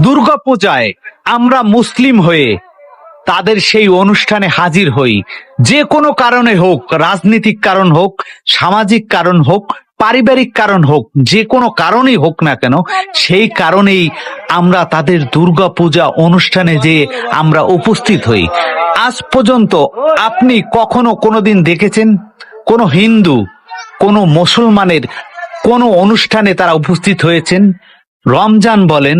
দুর্গাপূজায় আমরা মুসলিম হয়ে তাদের সেই অনুষ্ঠানে হাজির হই। যে কোনো কারণে হোক, রাজনৈতিক কারণ হোক, সামাজিক কারণ হোক, পারিবারিক কারণ হোক, যে কোনো কারণেই হোক না কেন, সেই কারণেই আমরা তাদের দুর্গাপূজা অনুষ্ঠানে যে আমরা উপস্থিত হই। আজ পর্যন্ত আপনি কখনো কোনোদিন দেখেছেন কোনো হিন্দু, কোনো মুসলমানের কোনো অনুষ্ঠানে তারা উপস্থিত হয়েছেন? রমজান বলেন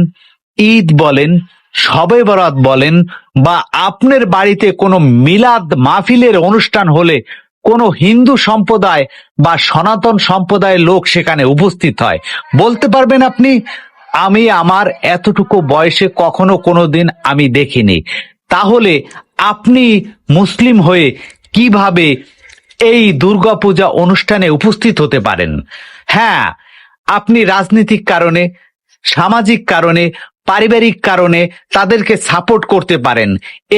ঈদ বলেন শবে বরাত বলেন বা আপনার বাড়িতে কোনো মিলাদ মাহফিলের অনুষ্ঠান হলে কোনো হিন্দু সম্প্রদায় বা সনাতন সম্প্রদায়ের লোক সেখানে উপস্থিত হয়। বলতে পারবেন আপনি, আমি আমার এতটুকু বয়সে কখনো কোনো দিন আমি দেখিনি। তাহলে আপনি মুসলিম হয়ে কীভাবে এই দুর্গাপূজা অনুষ্ঠানে উপস্থিত হতে পারেন? হ্যাঁ আপনি রাজনৈতিক কারণে, সামাজিক কারণে পারিবারিক কারণে তাদেরকে সাপোর্ট করতে পারেন।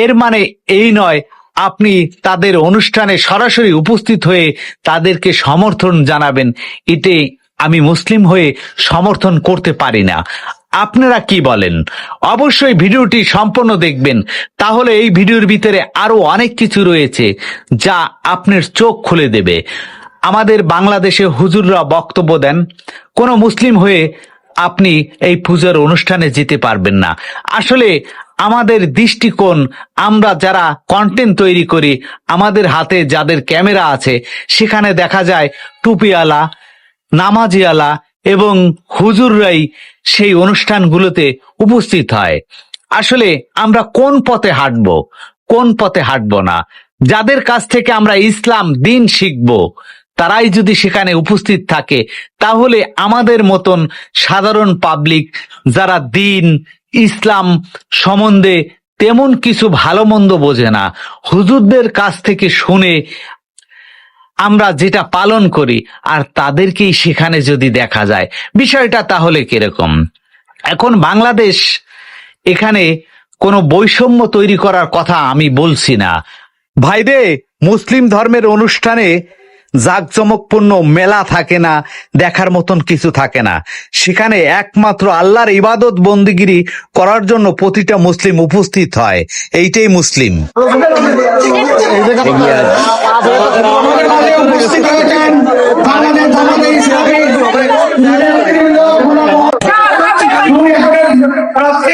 এর মানে এই নয়, আপনি তাদের অনুষ্ঠানে সরাসরি উপস্থিত হয়ে তাদেরকে সমর্থন জানাবেন। এতে আমি মুসলিম হয়ে সমর্থন করতে পারি না। আপনারা কি বলেন? অবশ্যই ভিডিওটি সম্পূর্ণ দেখবেন। তাহলে এই ভিডিওর ভিতরে আরও অনেক কিছু রয়েছে যা আপনার চোখ খুলে দেবে। আমাদের বাংলাদেশে হুজুররা বক্তব্য দেন, কোনো মুসলিম হয়ে আপনি এই পূজার অনুষ্ঠানে যেতে পারবেন না। আসলে আমাদের দৃষ্টিকোণ, আমরা যারা কন্টেন্ট তৈরি করি, আমাদের হাতে যাদের ক্যামেরা আছে, সেখানে দেখা যায় টুপিওয়ালা নামাজিয়ালা এবং হুজুররাই সেই অনুষ্ঠানগুলোতে উপস্থিত হয়। আসলে আমরা কোন পথে হাঁটব, কোন পথে হাঁটব না? যাদের কাছ থেকে আমরা ইসলাম দিন শিখব তারাই যদি সেখানে উপস্থিত থাকে, তাহলে আমাদের মতন সাধারণ পাবলিক যারা দিন, ইসলাম সম্বন্ধে তেমন কিছু ভালো মন্দ বোঝে না। হুজুরদের কাছ থেকে শুনে আমরা যেটা পালন করি, আর তাদেরকেই সেখানে যদি দেখা যায়। বিষয়টা তাহলে কীরকম? এখন বাংলাদেশ এখানে কোনো বৈষম্য তৈরি করার কথা আমি বলছি না। ভাইরে, মুসলিম ধর্মের অনুষ্ঠানে জাঁকজমকপূর্ণ মেলা থাকে না, দেখার মতন কিছু থাকে না। সেখানে একমাত্র আল্লাহর ইবাদত বন্দিগিরি করার জন্য প্রতিটা মুসলিম উপস্থিত হয়। এইটাই মুসলিম হয়েছেন বাংলাদেশ জামাতে ইসলামী প্রার্থী জনাব জনাব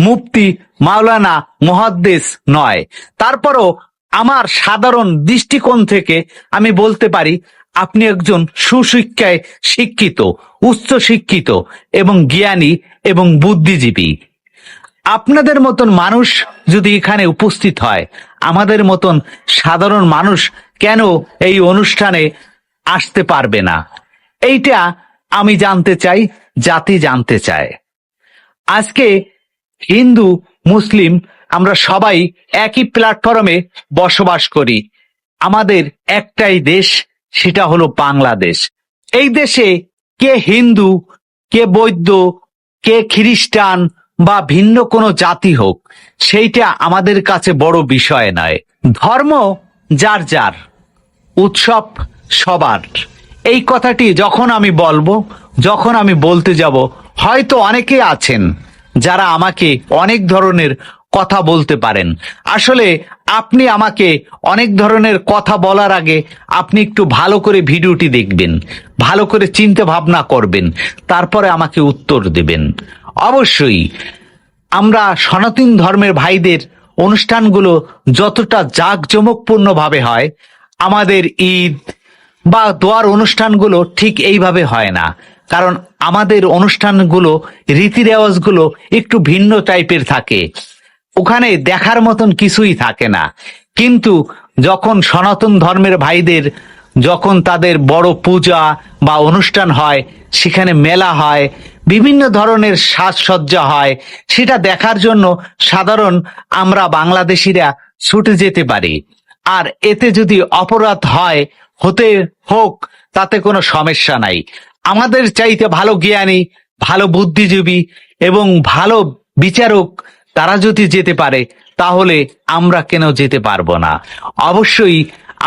মুফতি, মাওলানা মহাদ্দেশ নয়। তারপরও আমার সাধারণ দৃষ্টিকোণ থেকে আমি বলতে পারি, আপনি একজন সুশিক্ষায় শিক্ষিত, উচ্চ শিক্ষিত এবং জ্ঞানী এবং বুদ্ধিজীবী। আপনাদের মতন মানুষ যদি এখানে উপস্থিত হয়, আমাদের মতন সাধারণ মানুষ কেন এই অনুষ্ঠানে আসতে পারবে না? এইটা আমি জানতে চাই, জাতি জানতে চায়। আজকে হিন্দু, মুসলিম, আমরা সবাই একই প্ল্যাটফর্মে বসবাস করি। আমাদের একটাই দেশ, সেটা হলো বাংলাদেশ। এই দেশে কে হিন্দু, কে বৌদ্ধ, কে খ্রিস্টান বা ভিন্ন কোনো জাতি হোক, সেইটা আমাদের কাছে বড় বিষয় নয়। ধর্ম যার যার, উৎসব সবার। এই কথাটি যখন আমি বলব, যখন আমি বলতে যাব, হয়তো অনেকে আছেন যারা আমাকে অনেক ধরনের কথা বলতে পারেন। আসলে আপনি আমাকে অনেক ধরনের কথা বলার আগে আপনি একটু ভালো করে ভিডিওটি দেখবেন, ভালো করে চিন্তা ভাবনা করবেন, তারপরে আমাকে উত্তর দেবেন। অবশ্যই আমরা সনাতন ধর্মের ভাইদের অনুষ্ঠানগুলো যতটা জাঁকজমকপূর্ণ ভাবে হয়, আমাদের ঈদ বা দোয়ার অনুষ্ঠানগুলো ঠিক এইভাবে হয় না। কারণ আমাদের অনুষ্ঠানগুলো রীতি রেওয়াজগুলো একটু ভিন্ন টাইপের থাকে। ওখানে দেখার মতন কিছুই থাকে না। কিন্তু যখন সনাতন ধর্মের ভাইদের যখন তাদের বড় পূজা বা অনুষ্ঠান হয়, সেখানে মেলা হয়, বিভিন্ন ধরনের সাজসজ্জা হয়, সেটা দেখার জন্য সাধারণ আমরা বাংলাদেশিরা ছুটে যেতে পারি। আর এতে যদি অপরাধ হয়, হতে হোক, তাতে কোনো সমস্যা নাই। আমাদের চাইতে ভালো জ্ঞানী, ভালো বুদ্ধিজীবী এবং ভালো বিচারক তারা যদি যেতে পারে, তাহলে আমরা কেন যেতে পারব না? অবশ্যই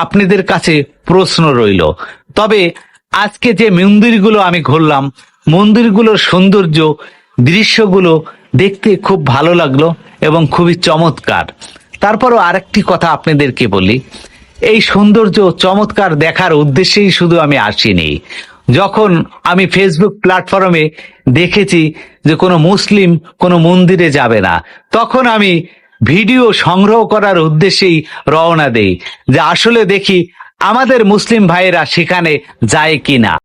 আপনাদের কাছে প্রশ্ন রইল। তবে আজকে যে মন্দিরগুলো আমি ঘুরলাম, মন্দিরগুলোর সৌন্দর্য, দৃশ্যগুলো দেখতে খুব ভালো লাগল এবং খুবই চমৎকার। তারপরও আরেকটি কথা আপনাদেরকে বলি, এই সৌন্দর্য চমৎকার দেখার উদ্দেশ্যেই শুধু আমি আসিনি। যখন আমি ফেসবুক প্ল্যাটফর্মে দেখেছি যে কোনো মুসলিম কোনো মন্দিরে যাবে না, তখন আমি ভিডিও সংগ্রহ করার উদ্দেশ্যেই রওনা দেই যে আসলে দেখি আমাদের মুসলিম ভাইয়েরা সেখানে যায় কিনা।